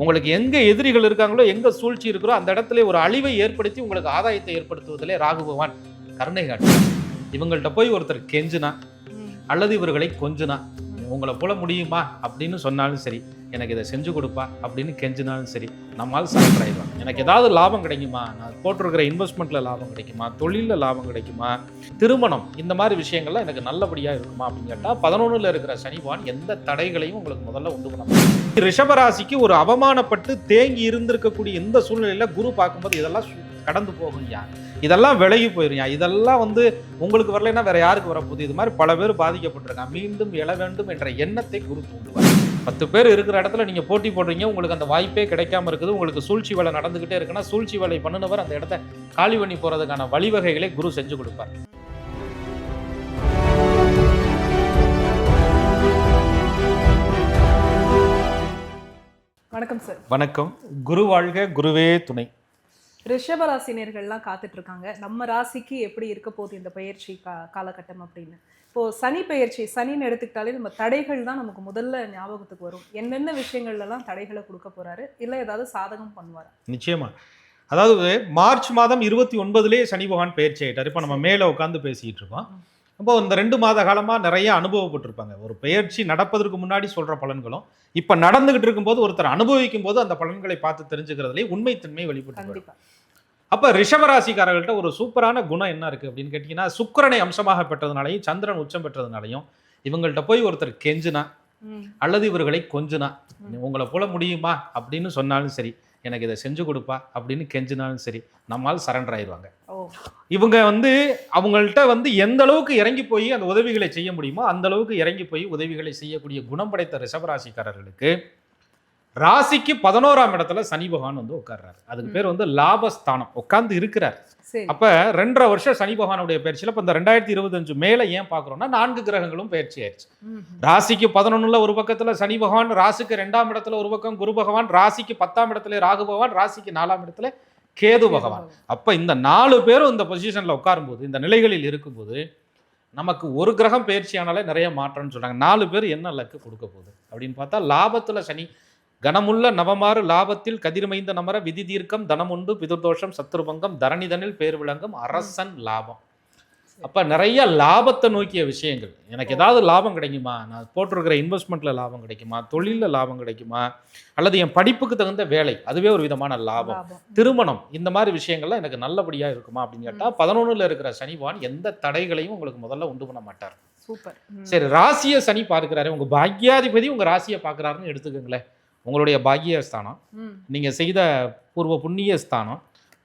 உங்களுக்கு எங்க எதிரிகள் இருக்காங்களோ எங்க சூழ்ச்சி இருக்கிறோ அந்த இடத்துல ஒரு அழிவை ஏற்படுத்தி உங்களுக்கு ஆதாயத்தை ஏற்படுத்துவதிலே ராகு பகவான் கருணை காட்டுறார் இவங்கள்ட்ட போய் ஒருத்தர் கெஞ்சுனா. அல்லது இவர்களை கொஞ்சுனா உங்களை போல முடியுமா அப்படின்னு சொன்னாலும் சரி எனக்கு இதை செஞ்சு கொடுப்பா அப்படின்னு கெஞ்சினாலும் சரி நம்மால் சரண்டர் ஆயிடுவாங்க. எனக்கு ஏதாவது லாபம் கிடைக்குமா? நான் போட்டிருக்கிற இன்வெஸ்ட்மெண்ட்டில் லாபம் கிடைக்குமா? தொழிலில் லாபம் கிடைக்குமா? திருமணம் இந்த மாதிரி விஷயங்கள்லாம் எனக்கு நல்லபடியாக இருக்குமா அப்படின்னு கேட்டால் பதினொன்றில் இருக்கிற சனிவான் எந்த தடைகளையும் உங்களுக்கு முதல்ல உண்டு பண்ண மாட்டார். ரிஷபராசிக்கு ஒரு அவமானப்பட்டு தேங்கி இருந்திருக்கக்கூடிய இந்த சூழ்நிலையில் குரு பார்க்கும்போது இதெல்லாம் கடந்து போகும் யா இதெல்லாம் விலகி போயிருயா இதெல்லாம் வந்து உங்களுக்கு வரலைன்னா வேற யாருக்கு வரப்போகுது? இது மாதிரி பல பேர் பாதிக்கப்பட்டிருக்காங்க. மீண்டும் எழ வேண்டும் என்ற எண்ணத்தை குரு தூண்டுவார். பத்து பேர் இருக்கிற இடத்துல நீங்க போட்டி போடுறீங்க உங்களுக்கு அந்த வாய்ப்பே கிடைக்காம இருக்குது. உங்களுக்கு சூழ்ச்சி வேலை நடந்துகிட்டே இருக்குன்னா சூழ்ச்சி வேலை பண்ணுனவர் அந்த இடத்த காலி பண்ணி போறதுக்கான வழிவகைகளை குரு செஞ்சு கொடுப்பார். வணக்கம் சார் வணக்கம். குரு வாழ்க குருவே துணை. ரிஷப ராசினியர்கள்லாம் காத்துட்டு இருக்காங்க நம்ம ராசிக்கு எப்படி இருக்க போகுது இந்த பயிற்சி கா காலகட்டம் அப்படின்னு? இப்போ சனி பயிற்சி சனின்னு எடுத்துக்கிட்டாலே நம்ம தடைகள் தான் நமக்கு முதல்ல ஞாபகத்துக்கு வரும். என்னென்ன விஷயங்கள்லாம் தடைகளை கொடுக்க போறாரு? இல்லை ஏதாவது சாதகம் பண்ணுவாரா? நிச்சயமா. அதாவது மார்ச் மாதம் இருபத்தி ஒன்பதுலேயே சனி பகவான் பயிற்சி ஆயிட்டார். இப்போ நம்ம மேலே உட்காந்து பேசிக்கிட்டு இருக்கோம். அப்போ இந்த ரெண்டு மாத காலமாக நிறைய அனுபவப்பட்டிருப்பாங்க ஒரு பயிற்சி நடப்பதற்கு முன்னாடி சொல்கிற பலன்களும் இப்போ நடந்துகிட்டு இருக்கும்போது ஒருத்தர் அனுபவிக்கும் போது அந்த பலன்களை பார்த்து தெரிஞ்சுக்கிறதுலே உண்மைத்தன்மை வெளிப்பட்டு அப்போ ரிஷபராசிக்காரர்கள்ட்ட ஒரு சூப்பரான குணம் என்ன இருக்குது அப்படின்னு கேட்டிங்கன்னா சுக்கிரனை அம்சமாக பெற்றதுனாலையும் சந்திரன் உச்சம் பெற்றதுனாலையும் இவங்கள்ட்ட போய் ஒருத்தர் கெஞ்சுனா. அல்லது இவர்களை கொஞ்சுனா. உங்களை போல முடியுமா அப்படின்னு சொன்னாலும் சரி எனக்கு இதை செஞ்சு கொடுப்பா அப்படின்னு கெஞ்சினாலும் சரி நம்மால் சரண்டர் ஆயிடுவாங்க. இவங்க வந்து அவங்கள்ட்ட வந்து எந்த அளவுக்கு இறங்கி போய் அந்த உதவிகளை செய்ய முடியுமோ அந்த அளவுக்கு இறங்கி போய் உதவிகளை செய்யக்கூடிய குணம் படைத்த ரிஷபராசிக்காரர்களுக்கு ராசிக்கு பதினோராம் இடத்துல சனி பகவான் வந்து உட்கார்றாரு. அதுக்கு பேர் வந்து லாபஸ்தானம். உட்கார்ந்து இருக்கிறார். அப்ப ரெண்டரை வருஷம் சனி பகவானுடைய பயிற்சியில் இப்போ இந்த ரெண்டாயிரத்தி இருபத்தஞ்சு மேல ஏன் பார்க்குறோம்னா நான்கு கிரகங்களும் பயிற்சி ஆயிடுச்சு. ராசிக்கு பதினொன்னுல ஒரு பக்கத்துல சனி பகவான் ராசிக்கு ரெண்டாம் இடத்துல ஒரு பக்கம் குரு பகவான் ராசிக்கு பத்தாம் இடத்துல ராகு பகவான் ராசிக்கு நாலாம் இடத்துல கேது பகவான். அப்ப இந்த நாலு பேரும் இந்த பொசிஷன்ல உட்காரும்போது இந்த நிலைகளில் இருக்கும்போது நமக்கு ஒரு கிரகம் பயிற்சியானாலே நிறைய மாற்றம்னு சொல்றாங்க. நாலு பேர் என்ன லக்கு கொடுக்க போகுது? அப்படின்னு பார்த்தா லாபத்துல சனி கனமுள்ள நவமாறு லாபத்தில் கதிர்மைந்த நமர விதி தீர்க்கம் தனமுண்டு பிதுர்தோஷம் சத்ருபங்கம் தரணிதனில் பேர் விளங்கும் அரசன் லாபம். அப்ப நிறைய லாபத்தை நோக்கிய விஷயங்கள். எனக்கு ஏதாவது லாபம் கிடைக்குமா? நான் போட்டிருக்கிற இன்வெஸ்ட்மெண்ட்ல லாபம் கிடைக்குமா? தொழில்ல லாபம் கிடைக்குமா? அல்லது என் படிப்புக்கு தகுந்த வேலை அதுவே ஒரு விதமான லாபம். திருமணம் இந்த மாதிரி விஷயங்கள்லாம் எனக்கு நல்லபடியா இருக்குமா அப்படின்னு கேட்டா பதினொன்னுல இருக்கிற சனிவான் எந்த தடைகளையும் உங்களுக்கு முதல்ல உண்டு பண்ண மாட்டார். சூப்பர். சரி ராசியை சனி பார்க்கிறாரு. உங்க பாக்யாதிபதி உங்க ராசியை பார்க்கறாருன்னு எடுத்துக்கோங்களேன். உங்களுடைய பாக்கியஸ்தானம் ம். நீங்க செய்த பூர்வ புண்ணிய ஸ்தானம்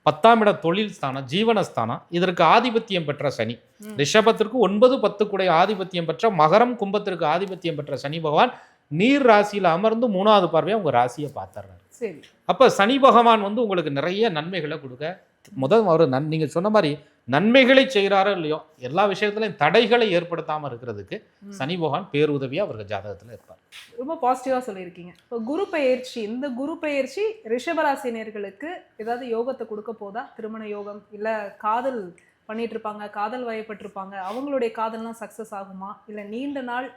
பத்தாம் இட தொழில் ஸ்தானம் ஜீவனஸ்தானம் இதற்கு ஆதிபத்தியம் பெற்ற சனி. ரிஷபத்திற்கு ஒன்பது பத்துக்குடைய ஆதிபத்தியம் பெற்ற மகரம் கும்பத்திற்கு ஆதிபத்தியம் பெற்ற சனி பகவான் நீர் ராசியில அமர்ந்து மூணாவது பார்வையா உங்க ராசியை பார்த்துறாரு அப்ப சனி பகவான் வந்து உங்களுக்கு நிறைய நன்மைகளை கொடுக்க முதல் அவர் நன் நீங்க சொன்ன மாதிரி நன்மைகளை செய்கிறாரோ இல்லையோ எல்லா விஷயத்துலையும் தடைகளை ஏற்படுத்தாம இருக்கிறதுக்கு. சனி பகவான் பேருதவியா அவருக்கு ஜாதகத்துல இருப்பார். ரொம்ப பாசிட்டிவா சொல்லியிருக்கீங்க. இப்போ குரு பெயர்ச்சி இந்த குரு பெயர்ச்சி ரிஷபராசினியர்களுக்கு ஏதாவது யோகத்தை கொடுக்க போதா? திருமண யோகம் இல்ல காதல் பண்ணிட்டு இருப்பாங்க காதல் வயப்பட்டிருப்பாங்க அவங்களுடைய காதல்லாம் சக்சஸ் ஆகுமா? இல்ல நீண்ட நாள்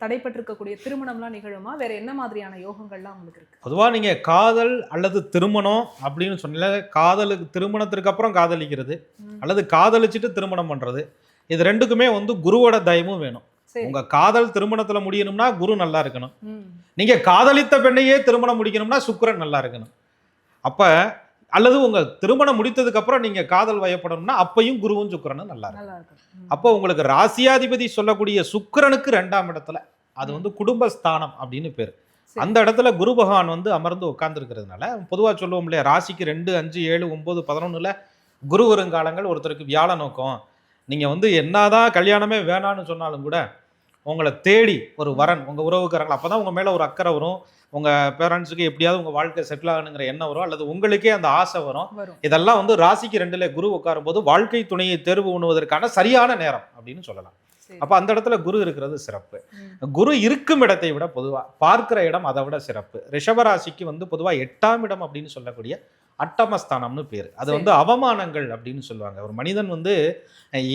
தடைப்பட்டிருக்கக்கூடிய திருமணம்லாம் நிகழுமா? வேற என்ன மாதிரியான யோகங்கள்லாம் உங்களுக்கு இருக்கு? பொதுவா நீங்க காதல் அல்லது திருமணம் அப்படின்னு சொன்னல காதலுக்கு திருமணத்திற்கு அப்புறம் காதலிக்கிறது. அல்லது காதலிச்சுட்டு திருமணம் பண்றது. இது ரெண்டுக்குமே வந்து குருவோட தயமும் வேணும். உங்க காதல் திருமணத்துல முடியணும்னா குரு நல்லா இருக்கணும். நீங்க காதலித்த பெண்ணையே திருமணம் முடிக்கணும்னா சுக்கிரன் நல்லா இருக்கணும். அப்ப அல்லது உங்க திருமணம் முடித்ததுக்கு அப்புறம் நீங்க காதல் வயப்படணும்னா அப்பையும் குருவும் சுக்கிரனும் நல்லா இருக்கும். அப்போ உங்களுக்கு ராசியாதிபதி சொல்லக்கூடிய சுக்கிரனுக்கு ரெண்டாம் இடத்துல அது வந்து குடும்பஸ்தானம் அப்படின்னு பேர். அந்த இடத்துல குரு பகவான் வந்து அமர்ந்து உட்கார்ந்துருக்கிறதுனால பொதுவா சொல்லுவோம் இல்லையா ராசிக்கு ரெண்டு அஞ்சு ஏழு ஒன்பது பதினொன்னுல குரு வருங்காலங்கள் ஒருத்தருக்கு வியாழ நோக்கம். நீங்க வந்து என்னதான் கல்யாணமே வேணான்னு சொன்னாலும் கூட உங்களை தேடி ஒரு வரன் உங்க உறவுக்காரங்கள் அப்பதான் உங்க மேல ஒரு அக்கறை வரும். உங்க பேரண்ட்ஸுக்கு எப்படியாவது உங்க வாழ்க்கை செட்டில் ஆகணுங்கிற எண்ணம் வரும் அல்லது உங்களுக்கே அந்த ஆசை வரும். இதெல்லாம் வந்து ராசிக்கு ரெண்டுல குரு உட்காரும் போது வாழ்க்கை துணையை தேர்வு பண்ணுவதற்கான சரியான நேரம் அப்படின்னு சொல்லலாம். அப்ப அந்த இடத்துல குரு இருக்கிறது சிறப்பு. குரு இருக்கும் இடத்தை விட பொதுவா பார்க்கிற இடம் அதை விட சிறப்பு. ரிஷபராசிக்கு வந்து பொதுவா எட்டாம் இடம் அப்படின்னு சொல்லக்கூடிய அட்டமஸ்தானம்னு பேர். அது. வந்து அவமானங்கள் அப்படின்னு சொல்லுவாங்க. ஒரு மனிதன் வந்து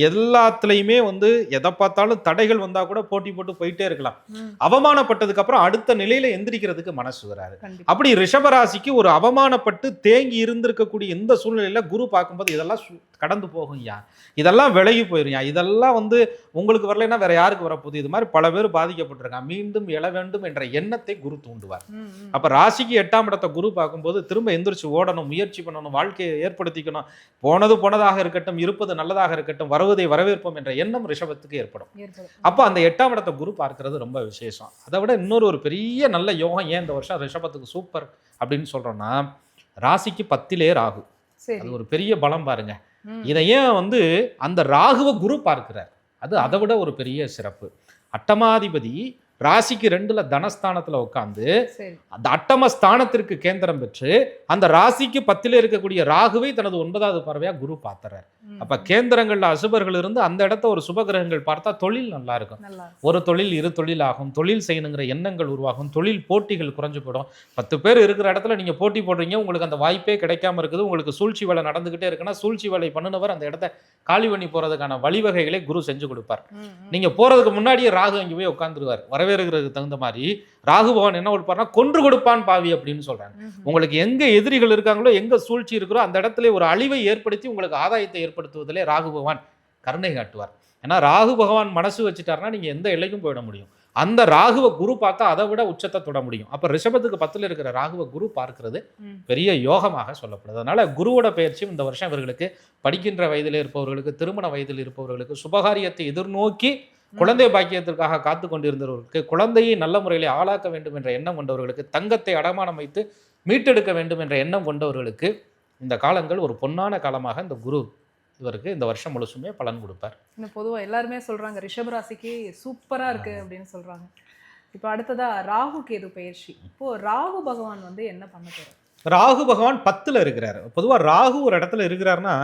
எல்லாத்துலேயுமே வந்து எதை பார்த்தாலும் தடைகள் வந்தால் கூட போட்டி போட்டு போயிட்டே இருக்கலாம். அவமானப்பட்டதுக்கு அப்புறம் அடுத்த நிலையில எந்திரிக்கிறதுக்கு மனசு வராது. அப்படி ரிஷபராசிக்கு ஒரு அவமானப்பட்டு தேங்கி இருந்திருக்கக்கூடிய இந்த சூழ்நிலையில குரு பார்க்கும்போது இதெல்லாம் கடந்து போகும் யா. இதெல்லாம் விலகி போயிரும் யா. இதெல்லாம் வந்து உங்களுக்கு வரலைன்னா வேற யாருக்கு வரப்போகுது? இது மாதிரி பல பேர் பாதிக்கப்பட்டிருக்காங்க மீண்டும் எழ வேண்டும் என்ற எண்ணத்தை குரு தூண்டுவார். அப்ப ராசிக்கு எட்டாம் இடத்த குரு பார்க்கும்போது திரும்ப எந்திரிச்சு ஓடணும் முயற்சி பண்ணணும் வாழ்க்கையை ஏற்படுத்திக்கணும். போனது போனதாக இருக்கட்டும் இருப்பது நல்லதாக இருக்கட்டும் வருவதை வரவேற்போம் என்ற எண்ணம் ரிஷபத்துக்கு ஏற்படும். அப்போ அந்த எட்டாம் இடத்த குரு பார்க்கிறது ரொம்ப விசேஷம். அதை விட இன்னொரு ஒரு பெரிய நல்ல யோகம் ஏன் இந்த வருஷம் ரிஷபத்துக்கு சூப்பர் அப்படின்னு சொல்றோம்னா ராசிக்கு பத்திலே ராகு. அது ஒரு பெரிய பலம் பாருங்க. இதை ஏன் வந்து அந்த ராகுவை குரு பார்க்கிறார்? அது அதை விட ஒரு பெரிய சிறப்பு. அட்டமாதிபதி ராசிக்கு ரெண்டுல தனஸ்தானத்துல உட்காந்து அந்த அட்டம ஸ்தானத்திற்கு கேந்திரம் பெற்று அந்த ராசிக்கு பத்திலே இருக்கக்கூடிய ராகுவை தனது ஒன்பதாவது பார்வையா குரு பார்த்துறார் அப்ப. கேந்திரங்கள்ல அசுபர்கள் இருந்து அந்த இடத்த ஒரு சுபகிரகங்கள் பார்த்தா தொழில் நல்லா இருக்கும். ஒரு தொழில் இரு தொழில் ஆகும் தொழில் செய்யணுங்கிற எண்ணங்கள் உருவாகும் தொழில் போட்டிகள் குறைஞ்சு போயிடும் பத்து பேர் இருக்கிற இடத்துல நீங்க போட்டி போடுறீங்க உங்களுக்கு அந்த வாய்ப்பே கிடைக்காம இருக்குது உங்களுக்கு சூழ்ச்சி வேலை நடந்துகிட்டே இருக்குன்னா சூழ்ச்சி வேலை பண்ணுனவர் அந்த இடத்த காலி பண்ணி போறதுக்கான வழிவகைகளை குரு செஞ்சு கொடுப்பார். நீங்க போறதுக்கு முன்னாடியே ராகு அங்கே போய் உட்காந்துருவார் வரவேற்கிறதுக்கு தகுந்த மாதிரி ராகு பகவான் என்ன கொடுப்பார்னா கொன்று கொடுப்பான் பாவி அப்படின்னு சொல்றாங்க. உங்களுக்கு எங்க எதிரிகள் இருக்காங்களோ எங்க சூழ்ச்சி இருக்கிறோ அந்த இடத்துல ஒரு அழிவை ஏற்படுத்தி உங்களுக்கு ஆதாயத்தை ஏற்படுத்துவதிலே ராகு பகவான் கருணை காட்டுவார். ஏன்னா ராகு பகவான் மனசு வச்சுட்டாருன்னா நீங்க எந்த எல்லைக்கும் போயிட முடியும். அந்த ராகுவ குரு பார்த்தா அதை விட உச்சத்தை தொட முடியும். அப்ப ரிஷபத்துக்கு பத்துல இருக்கிற ராகுவ குரு பார்க்கிறது. பெரிய யோகமாக சொல்லப்படுது. அதனால குருவோட பயிற்சியும் இந்த வருஷம் இவர்களுக்கு படிக்கின்ற வயதில் இருப்பவர்களுக்கு திருமண வயதில் இருப்பவர்களுக்கு சுபகாரியத்தை எதிர்நோக்கி குழந்தை பாக்கியத்திற்காக காத்து கொண்டிருந்தவர்களுக்கு குழந்தையை நல்ல முறையில் ஆளாக்க வேண்டும் என்ற எண்ணம் கொண்டவர்களுக்கு தங்கத்தை அடமானம் வைத்து மீட்டெடுக்க வேண்டும் என்ற எண்ணம் கொண்டவர்களுக்கு இந்த காலங்கள் ஒரு பொன்னான காலமாக இந்த குரு இவருக்கு இந்த வருஷம் முழுசுமே பலன் கொடுப்பார். இன்னும் பொதுவா எல்லாருமே சொல்றாங்க ரிஷப ராசிக்கு சூப்பரா இருக்கு அப்படின்னு சொல்றாங்க. இப்போ அடுத்ததா ராகு கேது பயிற்சி. இப்போ ராகு பகவான் வந்து என்ன பண்ண போறாரு? ராகு பகவான் பத்தில் இருக்கிறார். பொதுவாக ராகு ஒரு இடத்துல இருக்கிறாருன்னா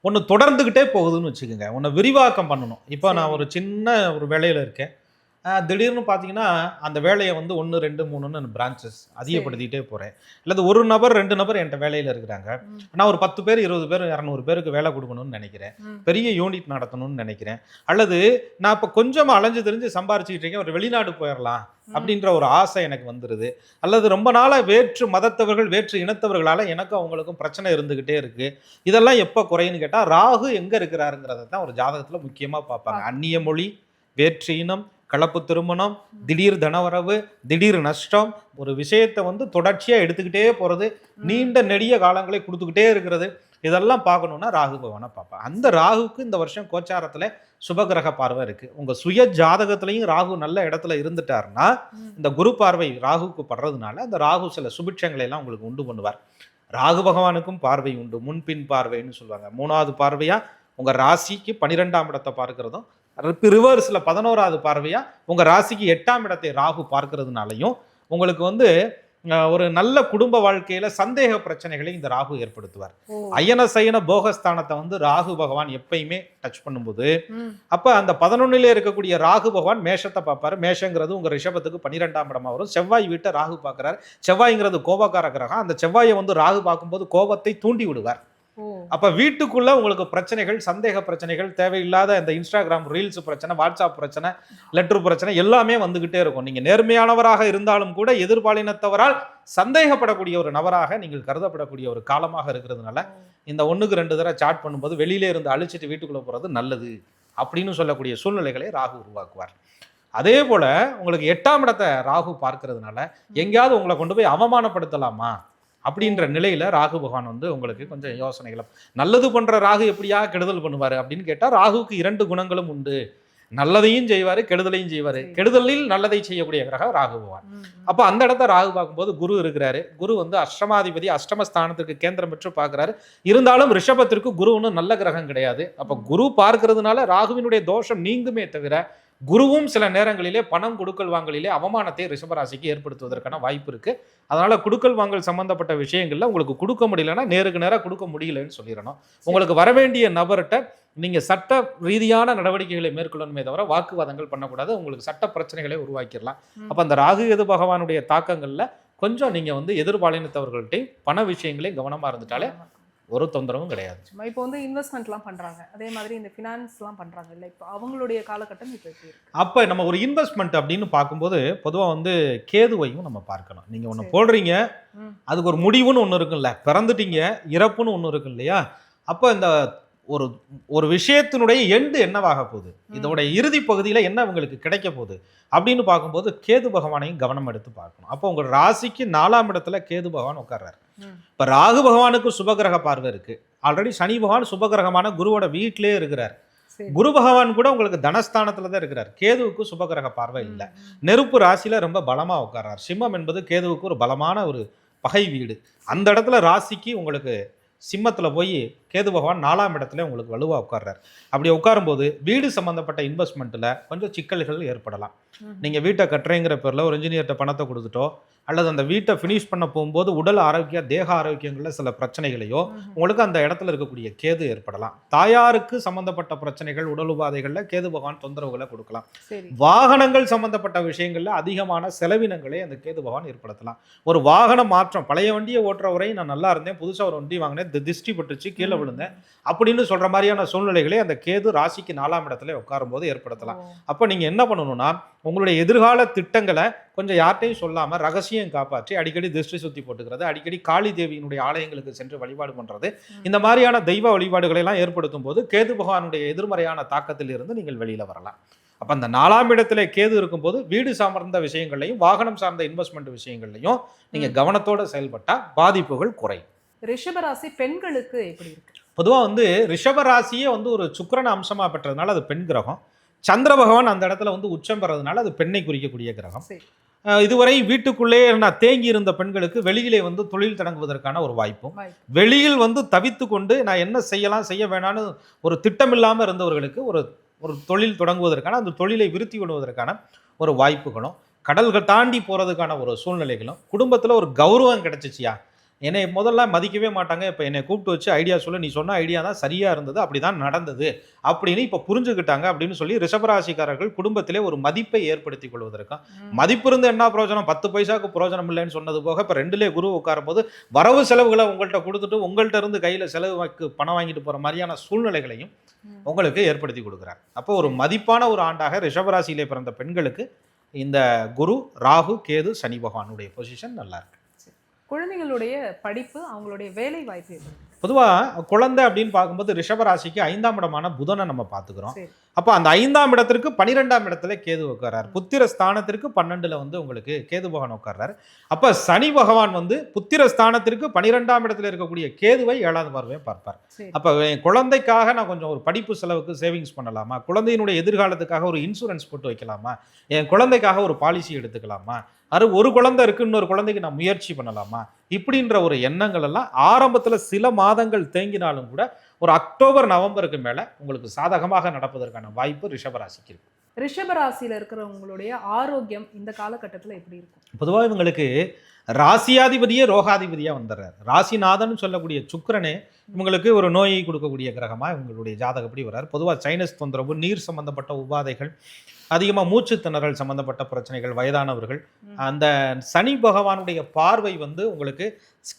ஒன்று தொடர்ந்துக்கிட்டே போகுதுன்னு வச்சுக்கோங்க. ஒன்று விரிவாக்கம் பண்ணணும். இப்போ நான். ஒரு சின்ன ஒரு வேலையில் இருக்கேன். திடீர்னு பார்த்தீங்கன்னா அந்த வேலையை வந்து ஒன்று ரெண்டு மூணுன்னு பிரான்ச்சஸ் அதிகப்படுத்திக்கிட்டே போகிறேன் அல்லது ஒரு நபர் ரெண்டு நபர் என்கிட்ட வேலையில் இருக்கிறாங்க. நான் ஒரு பத்து பேர் இருபது பேர் இரநூறு பேருக்கு வேலை கொடுக்கணும்னு நினைக்கிறேன். பெரிய யூனிட் நடத்தணும்னு நினைக்கிறேன். அல்லது நான் இப்போ கொஞ்சமாக அலைஞ்சு தெரிஞ்சு சம்பாரிச்சுக்கிட்டு இருக்கேன் ஒரு வெளிநாடு போயிடலாம். அப்படின்ற ஒரு ஆசை எனக்கு வந்துடுது அல்லது ரொம்ப நாளாக வேற்று மதத்தவர்கள் வேற்று இனத்தவர்களால் எனக்கும் அவங்களுக்கும் பிரச்சனை இருந்துக்கிட்டே இருக்கு. இதெல்லாம் எப்போ குறையுன்னு கேட்டால் ராகு எங்கே இருக்கிறாருங்கிறத தான் ஒரு ஜாதகத்தில் முக்கியமாக பார்ப்பாங்க. அந்நிய மொழி வேற்று இனம் கலப்பு திருமணம் திடீர் தனவரவு திடீர் நஷ்டம் ஒரு விஷயத்தை வந்து தொடர்ச்சியாக எடுத்துக்கிட்டே போகிறது. நீண்ட நெடிய காலங்களை கொடுத்துக்கிட்டே இருக்கிறது. இதெல்லாம் பார்க்கணுன்னா ராகு பகவானை பார்ப்பேன். அந்த ராகுக்கு இந்த வருஷம் கோச்சாரத்தில் சுபகிரக பார்வை இருக்கு. உங்க சுய ஜாதகத்திலையும் ராகு நல்ல இடத்துல இருந்துட்டாருன்னா. இந்த குரு பார்வை ராகுக்கு படுறதுனால அந்த ராகு சில சுபிட்சங்களை எல்லாம் உங்களுக்கு உண்டு பண்ணுவார். ராகு பகவானுக்கும் பார்வை உண்டு. முன்பின் பார்வைன்னு சொல்லுவாங்க. மூணாவது பார்வையா உங்க ராசிக்கு பன்னிரெண்டாம் இடத்தை பார்க்கிறதும் ரிவர்ஸ்ல பதினோராவது பார்வையா உங்க ராசிக்கு எட்டாம் இடத்தை ராகு பார்க்கறதுனாலையும் உங்களுக்கு வந்து ஒரு நல்ல குடும்ப வாழ்க்கையில சந்தேக பிரச்சனைகளை இந்த ராகு ஏற்படுத்துவார். அயன சயன போகஸ்தானத்தை வந்து ராகு பகவான் எப்பயுமே டச் பண்ணும்போது அப்ப அந்த பதினொன்னுல இருக்கக்கூடிய ராகு பகவான் மேஷத்தை பார்ப்பாரு. மேஷங்கிறது உங்க ரிஷபத்துக்கு பன்னிரெண்டாம் இடமா வரும். செவ்வாய் வீட்டை ராகு பார்க்கறாரு. செவ்வாய்ங்கிறது கோபக்கார கிரகம். அந்த செவ்வாயை வந்து ராகு பார்க்கும்போது கோபத்தை தூண்டி விடுவார். அப்ப வீட்டுக்குள்ள உங்களுக்கு பிரச்சனைகள் சந்தேக பிரச்சனைகள் தேவையில்லாத இந்த இன்ஸ்டாகிராம் ரீல்ஸ் பிரச்சனை வாட்ஸ்அப் பிரச்சனை லெட்டர் பிரச்சனை எல்லாமே வந்துகிட்டே இருக்கும். நீங்க நேர்மையானவராக இருந்தாலும் கூட எதிர்பாலினத்தவரால் சந்தேகப்படக்கூடிய ஒரு நபராக நீங்கள் கருதப்படக்கூடிய ஒரு காலமாக இருக்கிறதுனால இந்த ஒண்ணுக்கு ரெண்டு தடவை சாட் பண்ணும்போது வெளியில இருந்து அழிச்சிட்டு வீட்டுக்குள்ள போறது நல்லது அப்படின்னு சொல்லக்கூடிய சூழ்நிலைகளை ராகு உருவாக்குவார். அதே போல உங்களுக்கு எட்டாம் இடத்தை ராகு பார்க்கறதுனால எங்கேயாவது உங்களை கொண்டு போய் அவமானப்படுத்தலாமா? அப்படின்ற நிலையில ராகு பகவான் வந்து உங்களுக்கு கொஞ்சம் யோசனைகளை நல்லது பண்ற ராகு எப்படியா கெடுதல் பண்ணுவாரு அப்படின்னு கேட்டா ராகுக்கு இரண்டு குணங்களும் உண்டு. நல்லதையும் செய்வாரு கெடுதலையும் செய்வாரு. கெடுதலில் நல்லதை செய்யக்கூடிய கிரகம் ராகு பகவான். அப்போ அந்த இடத்த ராகு பார்க்கும்போது குரு இருக்கிறாரு. குரு வந்து அஷ்டமாதிபதி அஷ்டமஸ்தானத்திற்கு கேந்திரம் பெற்று பார்க்குறாரு. இருந்தாலும் ரிஷபத்திற்கு குரு ஒன்றும் நல்ல கிரகம் கிடையாது. அப்போ குரு பார்க்கறதுனால ராகுவினுடைய தோஷம் நீங்குமே தவிர குருவும் சில நேரங்களிலே பணம் கொடுக்கல் வாங்கலிலே அவமானத்தை ரிஷபராசிக்கு ஏற்படுத்துவதற்கான வாய்ப்பு இருக்கு. அதனால கொடுக்கல் வாங்கல் சம்பந்தப்பட்ட விஷயங்கள்ல உங்களுக்கு கொடுக்க முடியலன்னா நேருக்கு நேராக கொடுக்க முடியலன்னு சொல்லிடணும். உங்களுக்கு வர வேண்டிய நபர்கிட்ட நீங்க சட்ட ரீதியான நடவடிக்கைகளை மேற்கொள்ளணுமே தவிர வாக்குவாதங்கள் பண்ணக்கூடாது. உங்களுக்கு சட்ட பிரச்சனைகளை உருவாக்கிடலாம். அப்ப அந்த ராகு எது பகவானுடைய தாக்கங்கள்ல கொஞ்சம் நீங்கள் வந்து எதிர்பாலினத்தவர்கள்ட்டையும் பண விஷயங்களையும் கவனமாக இருந்துட்டாலே ஒரு தொந்தரவும் கிடையாது. சும்மா இப்போ வந்து இன்வெஸ்ட்மெண்ட்லாம் பண்றாங்க. அதே மாதிரி இந்த ஃபினான்ஸ்லாம் பண்றாங்க. இல்ல இப்போ அவங்களுடைய காலகட்டம் இப்போ எப்படி அப்போ நம்ம ஒரு இன்வெஸ்ட்மெண்ட் அப்படின்னு பார்க்கும்போது பொதுவாக வந்து கேதுவையும் நம்ம பார்க்கணும். நீங்கள் ஒன்று. போடுறீங்க. அதுக்கு ஒரு முடிவுன்னு ஒன்று இருக்குல்ல பிறந்துட்டீங்க இறப்புன்னு ஒன்று இருக்கு இல்லையா? அப்போ இந்த ஒரு ஒரு விஷயத்தினுடைய எண்டு என்னவாக போகுது. இதோட இறுதி பகுதியில் என்ன உங்களுக்கு கிடைக்க போகுது? அப்படின்னு பார்க்கும்போது கேது பகவானையும் கவனம் எடுத்து பார்க்கணும். அப்போ உங்கள் ராசிக்கு நாலாம் இடத்துல கேது பகவான் உட்கார்றாரு. இப்போ ராகு பகவானுக்கு சுபகிரக பார்வை இருக்கு. ஆல்ரெடி சனி பகவான் சுபகிரகமான குருவோட வீட்டிலே இருக்கிறார். குரு பகவான் கூட உங்களுக்கு தனஸ்தானத்துல தான் இருக்கிறார். கேதுவுக்கு சுபகிரக பார்வை இல்லை. நெருப்பு ராசியில ரொம்ப பலமா உட்கார்றார். சிம்மம் என்பது கேதுவுக்கு ஒரு பலமான ஒரு பகை வீடு. அந்த இடத்துல ராசிக்கு உங்களுக்கு சிம்மத்துல போய் கேது பகவான் நாலாம் இடத்துல உங்களுக்கு வலுவா உட்கார்றார். அப்படி உட்காரும்போது வீடு சம்பந்தப்பட்ட இன்வெஸ்ட்மெண்ட்ல கொஞ்சம் சிக்கல்கள் ஏற்படலாம். ம். நீங்க வீட்டை கட்டுறேங்கிற பேர்ல ஒரு இன்ஜினியர்கிட்ட பணத்தை கொடுத்துட்டோ அல்லது அந்த வீட்டை ஃபினிஷ் பண்ண போகும்போது உடல் ஆரோக்கிய தேக ஆரோக்கியங்கள்ல சில பிரச்சனைகளையோ. உங்களுக்கு அந்த இடத்துல இருக்கக்கூடிய கேது ஏற்படலாம். தாயாருக்கு சம்பந்தப்பட்ட பிரச்சனைகள் உடல் உபாதைகள்ல கேது பகவான் தொந்தரவுகளை கொடுக்கலாம். வாகனங்கள் சம்பந்தப்பட்ட விஷயங்கள்ல அதிகமான செலவினங்களை அந்த கேது பகவான் ஏற்படுத்தலாம். ஒரு வாகன மாற்றம் பழைய வண்டியை ஓட்டுற வரை நான் நல்லா இருந்தேன் புதுசா ஒரு வண்டி வாங்கினேன் தி- திஷ்டி பட்டுச்சு கீழே விழுந்தேன் அப்படின்னு சொல்ற மாதிரியான சூழ்நிலைகளை அந்த கேது ராசிக்கு நாலாம் இடத்துல உட்காரும் போது ஏற்படுத்தலாம். அப்போ நீங்க என்ன பண்ணணும்னா உங்களுடைய எதிர்கால திட்டங்களை கொஞ்சம் யார்ட்டையும் சொல்லாம ரகசியம் காப்பாற்றி அடிக்கடி திருஷ்டி சுத்தி போட்டுக்கிறது அடிக்கடி காளி தேவியினுடைய ஆலயங்களுக்கு சென்று வழிபாடு பண்றது. இந்த மாதிரியான தெய்வ வழிபாடுகளை எல்லாம் ஏற்படுத்தும் போது கேது பகவானுடைய எதிர்மறையான தாக்கத்தில் இருந்து நீங்கள் வெளியில வரலாம். அப்ப அந்த நாலாம் இடத்துல கேது இருக்கும்போது வீடு சார்ந்த விஷயங்கள்லையும் வாகனம் சார்ந்த இன்வெஸ்ட்மெண்ட் விஷயங்கள்லையும் நீங்க கவனத்தோட செயல்பட்டா பாதிப்புகள் குறையும். ரிஷபராசி பெண்களுக்கு எப்படி இருக்கு? பொதுவாக வந்து ரிஷப ராசியே வந்து ஒரு சுக்கிரன அம்சமா பெற்றதுனால அது பெண் கிரகம். சந்திர பகவான் அந்த இடத்துல வந்து உச்சம் பெறதுனால அது பெண்ணை குறிக்கக்கூடிய கிரகம். இதுவரை வீட்டுக்குள்ளே நான் தேங்கி இருந்த பெண்களுக்கு வெளியிலே வந்து தொழில் தொடங்குவதற்கான ஒரு வாய்ப்பும். வாய்ப்பு. வெளியில் வந்து தவித்து கொண்டு நான் என்ன செய்யலாம் செய்ய வேணான்னு ஒரு திட்டமில்லாமல் இருந்தவர்களுக்கு ஒரு ஒரு தொழில் தொடங்குவதற்கான அந்த தொழிலை விருத்தி பண்ணுவதற்கான ஒரு வாய்ப்புகளும் கடல்கள் தாண்டி போகிறதுக்கான ஒரு சூழ்நிலைகளும் குடும்பத்தில் ஒரு கௌரவம் கிடைச்சிச்சியா? என்னை முதல்ல மதிக்கவே மாட்டாங்க. இப்போ என்னை கூப்பிட்டு வச்சு ஐடியா சொல்ல நீ சொன்ன ஐடியா தான் சரியாக இருந்தது அப்படி தான் நடந்தது அப்படின்னு இப்போ புரிஞ்சுக்கிட்டாங்க அப்படின்னு சொல்லி ரிஷபராசிக்காரர்கள் குடும்பத்திலே ஒரு மதிப்பை ஏற்படுத்தி கொள்வதற்கும். மதிப்பு இருந்து என்ன பிரயோஜனம்? பத்து பைசாவுக்கு பிரயோஜனம் இல்லைன்னு சொன்னது போக இப்போ ரெண்டுலேயே குரு உட்காரும் போது வரவு செலவுகளை உங்கள்கிட்ட கொடுத்துட்டு உங்கள்கிட்ட இருந்து கையில் செலவுக்கு பணம் வாங்கிட்டு போகிற மாதிரியான சூழ்நிலைகளையும். உங்களுக்கு ஏற்படுத்தி கொடுக்குறார். அப்போ ஒரு மதிப்பான ஒரு ஆண்டாக ரிஷபராசியிலே பிறந்த பெண்களுக்கு இந்த குரு ராகு கேது சனி பகவானுடைய பொசிஷன் நல்லா இருக்கு. குழந்தைகளுடைய படிப்பு அவங்களுடைய வேலை வாய்ப்பு? பொதுவாக குழந்தை அப்படின்னு பார்க்கும்போது ரிஷபராசிக்கு ஐந்தாம் இடமான புதனை நம்ம பார்த்துக்கிறோம். அப்போ அந்த ஐந்தாம் இடத்திற்கு பனிரெண்டாம் இடத்துல கேது உட்கார்றார். புத்திர ஸ்தானத்திற்கு பன்னெண்டுல வந்து உங்களுக்கு கேது பகவான் உட்கார்றாரு. அப்ப சனி பகவான் வந்து புத்திர ஸ்தானத்திற்கு பனிரெண்டாம் இடத்துல இருக்கக்கூடிய கேதுவை ஏழாவது பார்வையை பார்ப்பார். அப்ப என் குழந்தைக்காக நான் கொஞ்சம் ஒரு படிப்பு செலவுக்கு சேவிங்ஸ் பண்ணலாமா? குழந்தையினுடைய எதிர்காலத்துக்காக ஒரு இன்சூரன்ஸ் போட்டு வைக்கலாமா? என் குழந்தைக்காக ஒரு பாலிசி எடுத்துக்கலாமா? அது ஒரு குழந்தை இருக்கு இன்னொரு குழந்தைக்கு நான் முயற்சி பண்ணலாமா? இப்படின்ற ஒரு எண்ணங்கள் எல்லாம் ஆரம்பத்துல சில மாதங்கள் தேங்கினாலும் கூட ஒரு அக்டோபர் நவம்பருக்கு மேல உங்களுக்கு சாதகமாக நடப்பதற்கான வாய்ப்பு ரிஷபராசிக்கு இருக்கு. ரிஷபராசியில இருக்கிறவங்களுடைய ஆரோக்கியம் இந்த காலகட்டத்துல எப்படி இருக்கும்? பொதுவாக இவங்களுக்கு ராசியாதிபதியே ரோகாதிபதியா வந்துடுறாரு. ராசிநாதன் சொல்லக்கூடிய சுக்கிரனே இவங்களுக்கு ஒரு நோயை கொடுக்கக்கூடிய கிரகமா இவங்களுடைய ஜாதகப்படி வர்றாரு. பொதுவாக சைனஸ் தொந்தரவு நீர் சம்பந்தப்பட்ட உபாதைகள் அதிகமாக மூச்சு திணறல் சம்பந்தப்பட்ட பிரச்சனைகள் வயதானவர்கள். அந்த சனி பகவானுடைய பார்வை வந்து உங்களுக்கு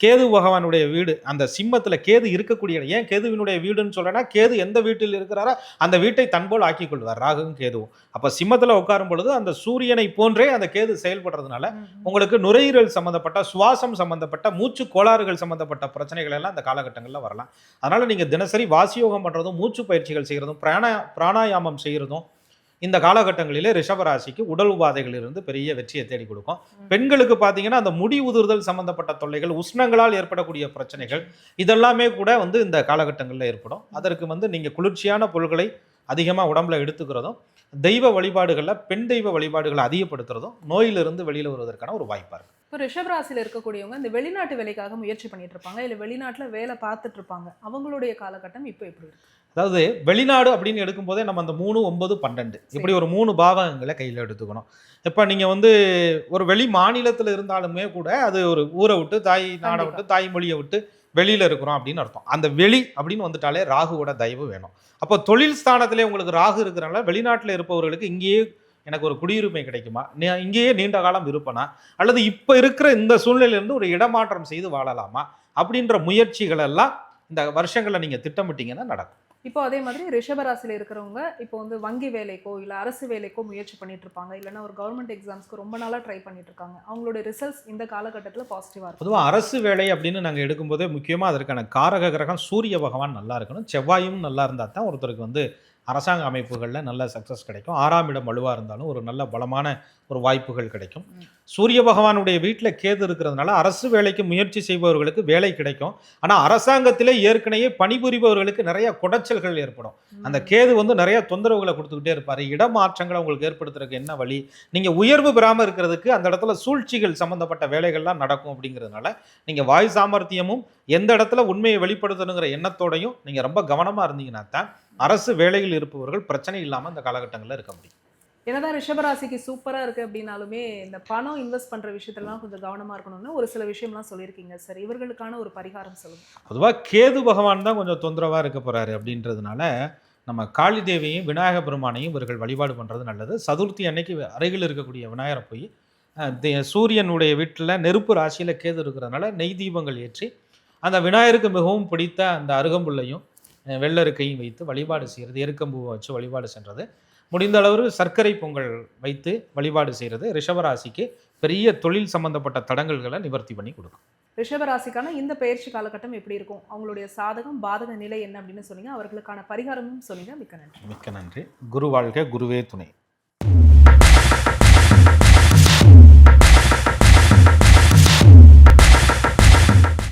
கேது பகவானுடைய வீடு அந்த சிம்மத்துல கேது இருக்கக்கூடிய. ஏன் கேதுவினுடைய வீடுன்னு சொல்றேன்னா கேது எந்த வீட்டில் இருக்கிறாரோ அந்த வீட்டை தன்போல் ஆக்கிக் கொள்வார் ராகுவும் கேதுவும் அப்ப சிம்மத்துல உட்காரும் பொழுது அந்த சூரியனை போன்றே அந்த கேது செயல்படுறதுனால. உங்களுக்கு நுரையீரல் சம்பந்தப்பட்ட சுவாசம் சம்பந்தப்பட்ட மூச்சு கோளாறுகள் சம்பந்தப்பட்ட பிரச்சனைகள் எல்லாம் இந்த காலகட்டங்களில் வரலாம் அதனால நீங்க தினசரி வாசியோகம் பண்றதும் மூச்சு பயிற்சிகள் செய்யறதும் பிராணா பிராணாயாமம் செய்யறதும் இந்த காலகட்டங்களிலே ரிஷபராசிக்கு உடல் உபாதைகள் இருந்து பெரிய வெற்றியை தேடி கொடுக்கும். பெண்களுக்கு பார்த்தீங்கன்னா அந்த முடி உதிர்தல் சம்பந்தப்பட்ட தொல்லைகள் உஷ்ணங்களால் ஏற்படக்கூடிய பிரச்சனைகள் இதெல்லாமே கூட வந்து இந்த காலகட்டங்களில் ஏற்படும். அதற்கு வந்து நீங்கள் குளிர்ச்சியான பொருட்களை அதிகமாக உடம்புல எடுத்துக்கிறதும் தெய்வ வழிபாடுகளில் பெண் தெய்வ வழிபாடுகளை அதிகப்படுத்துறதும் நோயிலிருந்து வெளியில் வருவதற்கான ஒரு வாய்ப்பாக இருக்குது இப்போ ரிஷபராசியில இருக்கக்கூடியவங்க இந்த வெளிநாட்டு வேலைக்காக முயற்சி பண்ணிட்டு இருப்பாங்க இல்ல வெளிநாட்டுல வேலை பார்த்துட்டு இருப்பாங்க அவங்களுடைய காலகட்டம் இப்போ எப்படி இருக்கு? அதாவது வெளிநாடு அப்படின்னு எடுக்கும்போதே நம்ம அந்த மூணு ஒன்பது பன்னெண்டு இப்படி ஒரு மூணு பாவகங்களை கையில் எடுத்துக்கணும். இப்போ நீங்கள் வந்து ஒரு வெளி மாநிலத்தில் இருந்தாலுமே கூட அது ஒரு ஊரை விட்டு தாய் நாடை. விட்டு தாய்மொழியை விட்டு வெளியில் இருக்கிறோம் அப்படின்னு அர்த்தம். அந்த வெளி அப்படின்னு வந்துட்டாலே ராகுவோட தயவு வேணும். அப்போ தொழில் ஸ்தானத்திலே உங்களுக்கு ராகு இருக்கிறனால வெளிநாட்டில் இருப்பவர்களுக்கு இங்கேயே எனக்கு ஒரு குடியுரிமை கிடைக்குமா? நீ- இங்கேயே நீண்ட காலம் இருப்பனா? அல்லது இப்போ இருக்கிற இந்த சூழ்நிலையிலிருந்து ஒரு இடமாற்றம் செய்து வாழலாமா? அப்படின்ற முயற்சிகள் எல்லாம் இந்த வருஷங்களை நீங்கள் திட்டமிட்டீங்கன்னா நடக்கும். இப்போ அதே மாதிரி ரிஷபராசியில் இருக்கிறவங்க இப்போ வந்து வங்கி வேலைக்கோ இல்லை அரசு வேலைக்கோ முயற்சி பண்ணிட்டு இருப்பாங்க இல்லைன்னா ஒரு கவர்மெண்ட் எக்ஸாம்ஸ்க்கு ரொம்ப நாளாக ட்ரை பண்ணிட்டு இருக்காங்க அவங்களுடைய ரிசல்ட்ஸ் இந்த காலகட்டத்தில் பாசிட்டிவாக இருக்கும் பொதுவாக அரசு வேலை அப்படின்னு நாங்கள் எடுக்கும்போதே முக்கியமாக அதற்கான காரக கிரகம் சூரிய பகவான் நல்லா இருக்கணும். செவ்வாயும் நல்லா இருந்தால் தான் ஒருத்தருக்கு வந்து அரசாங்க அமைப்புகளில் நல்ல சக்ஸஸ் கிடைக்கும். ஆறாம் இடம் வலுவாக இருந்தாலும் ஒரு நல்ல பலமான ஒரு வாய்ப்புகள் கிடைக்கும். சூரிய பகவானுடைய வீட்டில் கேது இருக்கிறதுனால அரசு வேலைக்கு முயற்சி செய்பவர்களுக்கு வேலை கிடைக்கும். ஆனால் அரசாங்கத்திலே ஏற்கனவே பணிபுரிபவர்களுக்கு நிறைய குடைச்சல்கள் ஏற்படும். அந்த கேது வந்து நிறைய தொந்தரவுகளை கொடுத்துக்கிட்டே இருப்பார். இடமாற்றங்களை உங்களுக்கு ஏற்படுத்துறதுக்கு என்ன வழி? நீங்கள் உயர்வு பெறாமல் இருக்கிறதுக்கு அந்த இடத்துல சூழ்ச்சிகள் சம்மந்தப்பட்ட வேலைகள்லாம் நடக்கும் அப்படிங்கிறதுனால நீங்கள் வாய் சாமர்த்தியமும் எந்த இடத்துல உண்மையை வெளிப்படுத்தணுங்கிற எண்ணத்தோடையும் நீங்கள் ரொம்ப கவனமாக இருந்தீங்கன்னா தான் அரசு வேலையில் இருப்பவர்கள் பிரச்சனை இல்லாமல் இந்த காலகட்டங்களில் இருக்க முடியும். என்னதான் ரிஷபராசிக்கு சூப்பராக இருக்குது அப்படின்னாலுமே இந்த பணம் இன்வெஸ்ட் பண்ணுற விஷயத்தெல்லாம் கொஞ்சம் கவனமாக இருக்கணும்னு ஒரு சில விஷயம்லாம் சொல்லியிருக்கீங்க சார் இவர்களுக்கான ஒரு பரிகாரம் சொல்லுங்க. பொதுவாக கேது பகவான் தான் கொஞ்சம் தொந்தரவாக இருக்க போகிறாரு அப்படின்றதுனால நம்ம காளி தேவியையும் விநாயக பெருமானையும் இவர்கள் வழிபாடு பண்ணுறது நல்லது. சதுர்த்தி அன்னைக்கு அருகில் இருக்கக்கூடிய விநாயகரை போய் சூரியனுடைய வீட்டில் நெருப்பு ராசியில் கேது இருக்கிறதுனால நெய் தீபங்கள் ஏற்றி அந்த விநாயகருக்கு மிகவும் பிடித்த அந்த அருகம்புல்லையும் அஹ், வெள்ளருக்கையும் வைத்து வழிபாடு செய்கிறது எருக்கம்பூவை வச்சு வழிபாடு சென்றது. முடிந்த அளவு சர்க்கரை பொங்கல் வைத்து வழிபாடு செய்கிறது. ரிஷபராசிக்கு பெரிய தொழில் சம்பந்தப்பட்ட தடங்கல்களை நிவர்த்தி பண்ணி கொடுக்கும். ரிஷபராசிக்கான இந்த பயிற்சி காலகட்டம் எப்படி இருக்கும்? அவங்களுடைய சாதகம் பாதக நிலை என்ன அப்படின்னு சொன்னீங்க. அவர்களுக்கான பரிகாரமும் சொன்னீங்க. மிக்க நன்றி. மிக்க நன்றி. குரு வாழ்க குருவே துணை.